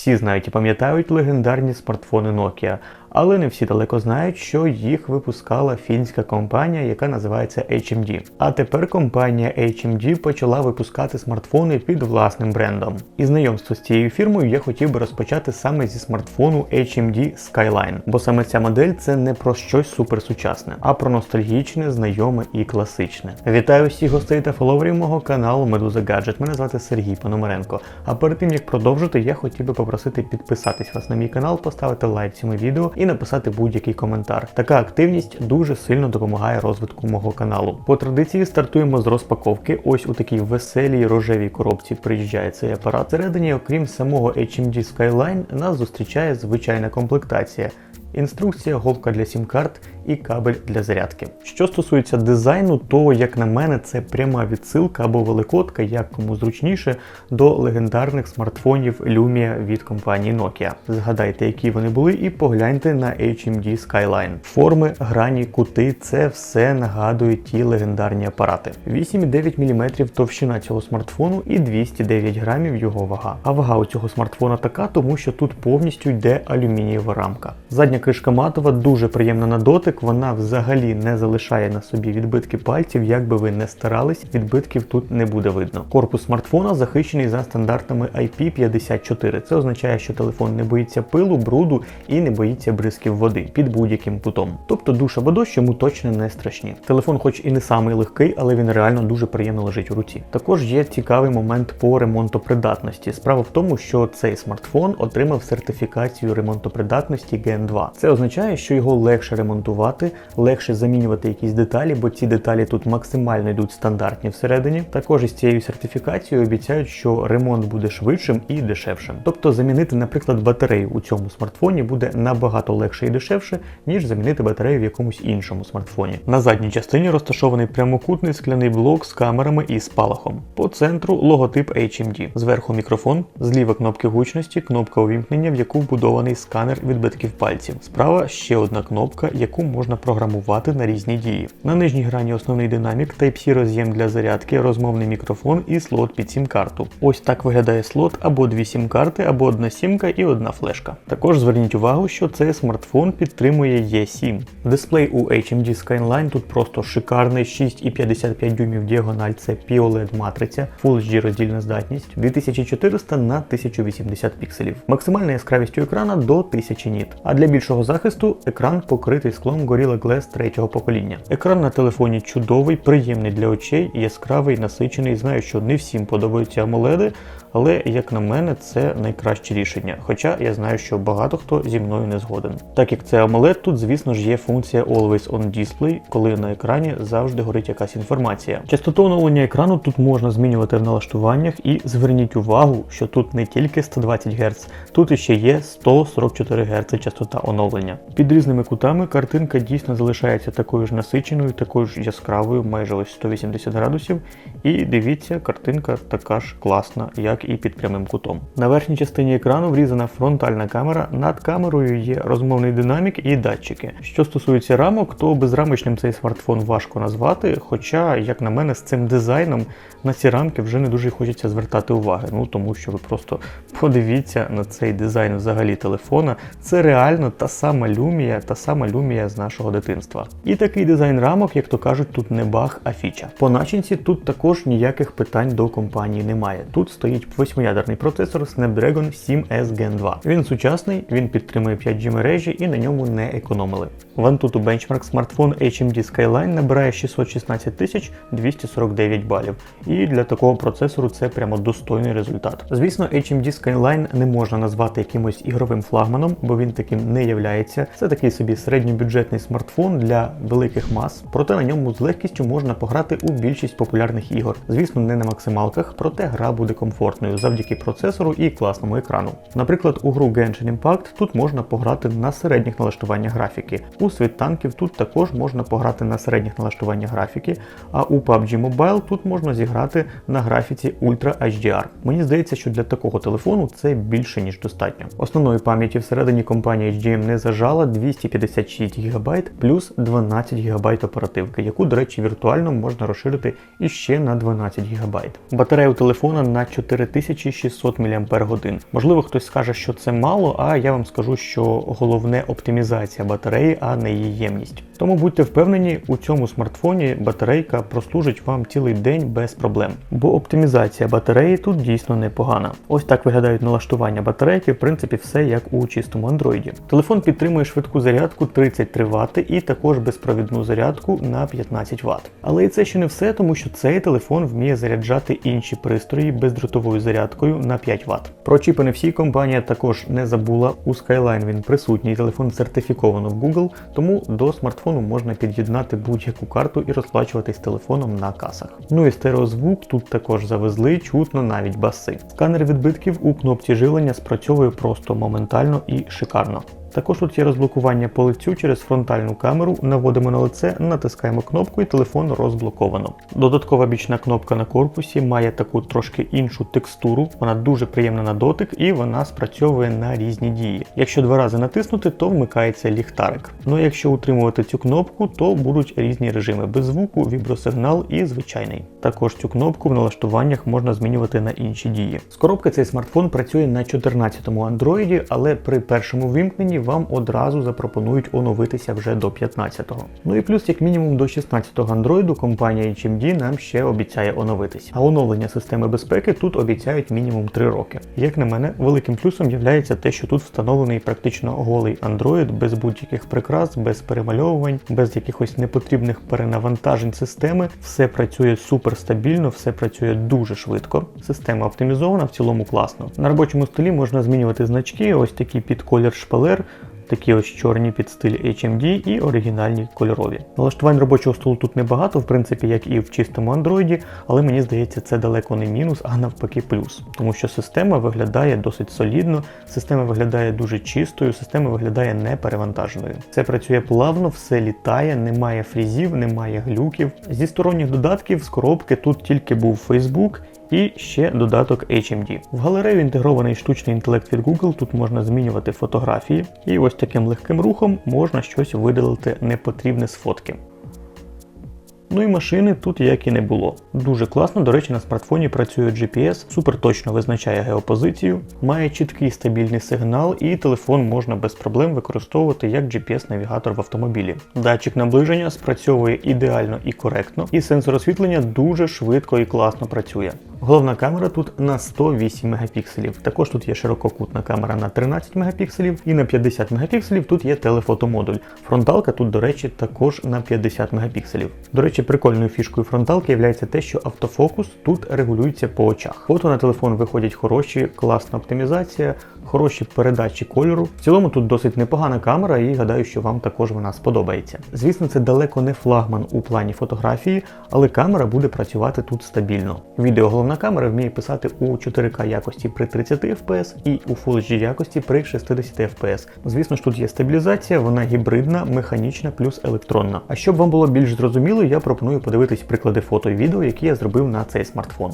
Всі знають і пам'ятають легендарні смартфони Nokia, але не всі далеко знають, що їх випускала фінська компанія, яка називається HMD. А тепер компанія HMD почала випускати смартфони під власним брендом. І знайомство з цією фірмою я хотів би розпочати саме зі смартфону HMD Skyline, бо саме ця модель це не про щось суперсучасне, а про ностальгічне, знайоме і класичне. Вітаю всіх гостей та фоловерів мого каналу Медуза Гаджет. Мене звати Сергій Пономаренко. А перед тим як продовжити, я хотів би попросити підписатись вас на мій канал, поставити лайк цьому відео і написати будь-який коментар. Така активність дуже сильно допомагає розвитку мого каналу. По традиції стартуємо з розпаковки. Ось у такій веселій рожевій коробці приїжджає цей апарат. Всередині, окрім самого HMD Skyline, нас зустрічає звичайна комплектація. Інструкція, голка для сім-карт і кабель для зарядки. Що стосується дизайну, то, як на мене, це пряма відсилка або великодка, як кому зручніше, до легендарних смартфонів Lumia від компанії Nokia. Згадайте, які вони були, і погляньте на HMD Skyline. Форми, грані, кути це все нагадує ті легендарні апарати. 8,9 мм товщина цього смартфону і 209 грамів його вага. А вага у цього смартфона така, тому що тут повністю йде алюмінієва рамка. Задня кришка матова дуже приємна на дотик, вона взагалі не залишає на собі відбитки пальців, як би ви не старались, відбитків тут не буде видно. Корпус смартфона захищений за стандартами IP54. Це означає, що телефон не боїться пилу, бруду і не боїться бризків води під будь-яким кутом. Тобто душ або дощ йому точно не страшні. Телефон, хоч і не самий легкий, але він реально дуже приємно лежить у руці. Також є цікавий момент по ремонтопридатності. Справа в тому, що цей смартфон отримав сертифікацію ремонтопридатності Gen 2. Це означає, що його легше ремонтувати, легше замінювати якісь деталі, бо ці деталі тут максимально йдуть стандартні всередині. Також із цією сертифікацією обіцяють, що ремонт буде швидшим і дешевшим. Тобто замінити, наприклад, батарею у цьому смартфоні буде набагато легше і дешевше, ніж замінити батарею в якомусь іншому смартфоні. На задній частині розташований прямокутний скляний блок з камерами і спалахом. По центру логотип HMD. Зверху мікрофон, зліва кнопки гучності, кнопка увімкнення, в яку вбудований сканер відбитків пальців. Справа ще одна кнопка, яку можна програмувати на різні дії. На нижній грані основний динамік, Type-C роз'єм для зарядки, розмовний мікрофон і слот під сім-карту. Ось так виглядає слот або дві сім-карти, або одна сімка і одна флешка. Також зверніть увагу, що цей смартфон підтримує E7. Дисплей у HMD Skyline тут просто шикарний 6,55 дюймів діагональ, це POLED матриця, Full HD роздільна здатність 2400 на 1080 пікселів. Максимальна яскравість у екрана до 1000 ніт. А для більшого захисту екран покритий склом Gorilla Glass третього покоління. Екран на телефоні чудовий, приємний для очей, яскравий, насичений. Знаю, що не всім подобаються AMOLED, але як на мене, це найкраще рішення. Хоча я знаю, що багато хто зі мною не згоден. Так як це AMOLED, тут, звісно ж, є функція Always On Display, коли на екрані завжди горить якась інформація. Частоту оновлення екрану тут можна змінювати в налаштуваннях, і зверніть увагу, що тут не тільки 120 Гц, тут іще є 144 Гц частота оновлення. Під різними кутами картинка дійсно залишається такою ж насиченою, такою ж яскравою, майже ось 180 градусів. І дивіться, картинка така ж класна, як і під прямим кутом. На верхній частині екрану врізана фронтальна камера. Над камерою є розмовний динамік і датчики. Що стосується рамок, то безрамочним цей смартфон важко назвати. Хоча, як на мене, з цим дизайном на ці рамки вже не дуже хочеться звертати уваги. Ну тому що ви просто подивіться на цей дизайн взагалі телефона. Це реально та сама Lumia, та сама Lumia з нашого дитинства. І такий дизайн рамок, як то кажуть, тут не баг, а фіча. По начинці тут також ніяких питань до компанії немає. Тут стоїть восьмиядерний процесор Snapdragon 7S Gen 2. Він сучасний, він підтримує 5G мережі і на ньому не економили. В Antutu Benchmark смартфон HMD Skyline набирає 616 249 балів. І для такого процесору це прямо достойний результат. Звісно, HMD Skyline не можна назвати якимось ігровим флагманом, бо він таким не являється. Це такий собі середньобюджетний смартфон для великих мас, проте на ньому з легкістю можна пограти у більшість популярних ігор. Звісно, не на максималках, проте гра буде комфортною завдяки процесору і класному екрану. Наприклад, у гру Genshin Impact тут можна пограти на середніх налаштуваннях графіки. У світ танків тут також можна пограти на середніх налаштуваннях графіки, а у PUBG Mobile тут можна зіграти на графіці Ultra HDR. Мені здається, що для такого телефону це більше ніж достатньо. Основної пам'яті всередині компанія HDM не зажала 256 ГБ плюс 12 ГБ оперативки, яку, до речі, віртуально можна розширити іще на 12 ГБ. Батарея у телефона на 4600 мАч. Можливо, хтось скаже, що це мало, а я вам скажу, що головне оптимізація батареї, а не її ємність. Тому будьте впевнені, у цьому смартфоні батарейка прослужить вам цілий день без проблем. Бо оптимізація батареї тут дійсно непогана. Ось так виглядають налаштування батарейки, в принципі, все як у чистому Android. Телефон підтримує швидку зарядку 33 Вт і також безпровідну зарядку на 15 Вт. Але і це ще не все, тому що цей телефон вміє заряджати інші пристрої бездротовою зарядкою на 5 Вт. Про чіпи не всі компанія також не забула. У Skyline він присутній, телефон сертифіковано в Google, тому до смартфону можна під'єднати будь-яку карту і розплачуватись телефоном на касах. Ну і стереозвук тут також завезли, чутно навіть баси. Сканер відбитків у кнопці живлення спрацьовує просто моментально і шикарно. Також тут є розблокування по лицю через фронтальну камеру, наводимо на лице, натискаємо кнопку і телефон розблоковано. Додаткова бічна кнопка на корпусі має таку трошки іншу текстуру, вона дуже приємна на дотик і вона спрацьовує на різні дії. Якщо два рази натиснути, то вмикається ліхтарик. Ну а якщо утримувати цю кнопку, то будуть різні режими без звуку, вібросигнал і звичайний. Також цю кнопку в налаштуваннях можна змінювати на інші дії. З коробки цей смартфон працює на 14-му Android, але при першому вимкненні вам одразу запропонують оновитися вже до 15-го. Ну і плюс, як мінімум, до 16-го Android компанія HMD нам ще обіцяє оновитися. А оновлення системи безпеки тут обіцяють мінімум 3 роки. Як на мене, великим плюсом є те, що тут встановлений практично голий Android без будь-яких прикрас, без перемальовувань, без якихось непотрібних перенавантажень системи. Все працює супер стабільно, все працює дуже швидко. Система оптимізована, в цілому класно. На робочому столі можна змінювати значки, ось такі під колір шпалер. Такі ось чорні під стиль HMD і оригінальні кольорові. Налаштувань робочого столу тут небагато, в принципі, як і в чистому Android, але мені здається, це далеко не мінус, а навпаки плюс. Тому що система виглядає досить солідно, система виглядає дуже чистою, система виглядає неперевантаженою. Це працює плавно, все літає, немає фрізів, немає глюків. Зі сторонніх додатків з коробки тут тільки був Facebook і ще додаток HMD. В галерею інтегрований штучний інтелект від Google. Тут можна змінювати фотографії, і ось таким легким рухом можна щось видалити непотрібне з фотки. Ну і машини тут як і не було. Дуже класно, до речі, на смартфоні працює GPS, супер точно визначає геопозицію, має чіткий стабільний сигнал, і телефон можна без проблем використовувати як GPS-навігатор в автомобілі. Датчик наближення спрацьовує ідеально і коректно, і сенсор освітлення дуже швидко і класно працює. Головна камера тут на 108 мегапікселів. Також тут є ширококутна камера на 13 мегапікселів і на 50 мегапікселів тут є телефотомодуль. Фронталка тут, до речі, також на 50 мегапікселів. До речі, прикольною фішкою фронталки є те, що автофокус тут регулюється по очах. Фото на телефон виходять хороші, класна оптимізація, хороші передачі кольору. В цілому тут досить непогана камера, і гадаю, що вам також вона сподобається. Звісно, це далеко не флагман у плані фотографії, але камера буде працювати тут стабільно. Відео головна камера вміє писати у 4К якості при 30 FPS і у Full HD якості при 60 FPS. Звісно ж, тут є стабілізація, вона гібридна, механічна плюс електронна. А щоб вам було більш зрозуміло, я пропоную подивитись приклади фото і відео, які я зробив на цей смартфон.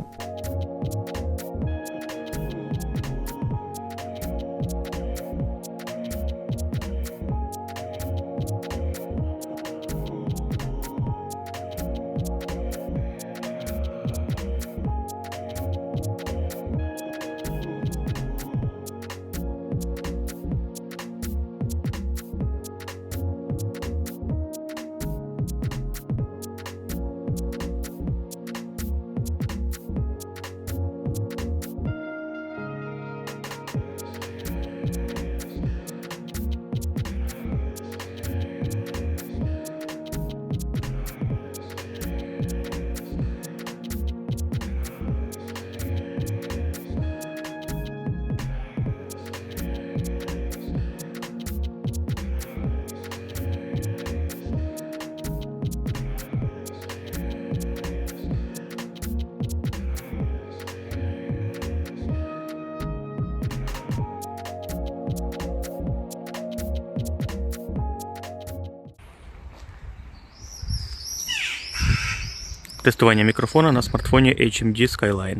Тестування мікрофона на смартфоні HMD Skyline.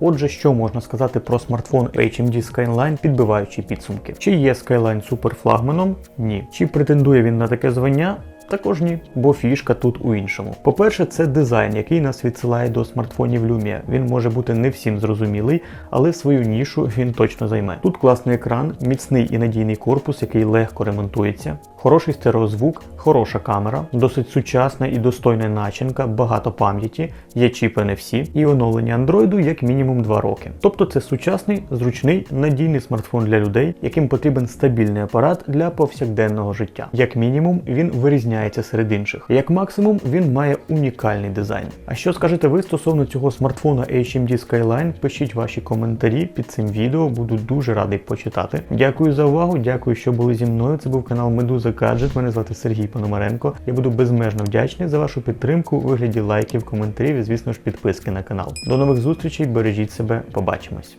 Отже, що можна сказати про смартфон HMD Skyline, підбиваючи підсумки? Чи є Skyline суперфлагманом? Ні. Чи претендує він на таке звання? Також ні, бо фішка тут у іншому. По-перше, це дизайн, який нас відсилає до смартфонів Lumia. Він може бути не всім зрозумілий, але свою нішу він точно займе. Тут класний екран, міцний і надійний корпус, який легко ремонтується, хороший стереозвук, хороша камера, досить сучасна і достойна начинка, багато пам'яті, є чіпи всі, і оновлення андроїду як мінімум 2 роки. Тобто це сучасний, зручний, надійний смартфон для людей, яким потрібен стабільний апарат для повсякденного життя. Як мінімум, він вирізняється серед інших. Як максимум, він має унікальний дизайн. А що скажете ви стосовно цього смартфона HMD Skyline? Пишіть ваші коментарі під цим відео, буду дуже радий почитати. Дякую за увагу, дякую, що були зі мною. Це був канал Медуза Гаджет. Мене звати Сергій Пономаренко. Я буду безмежно вдячний за вашу підтримку у вигляді лайків, коментарів і, звісно ж, підписки на канал. До нових зустрічей, бережіть себе, побачимось.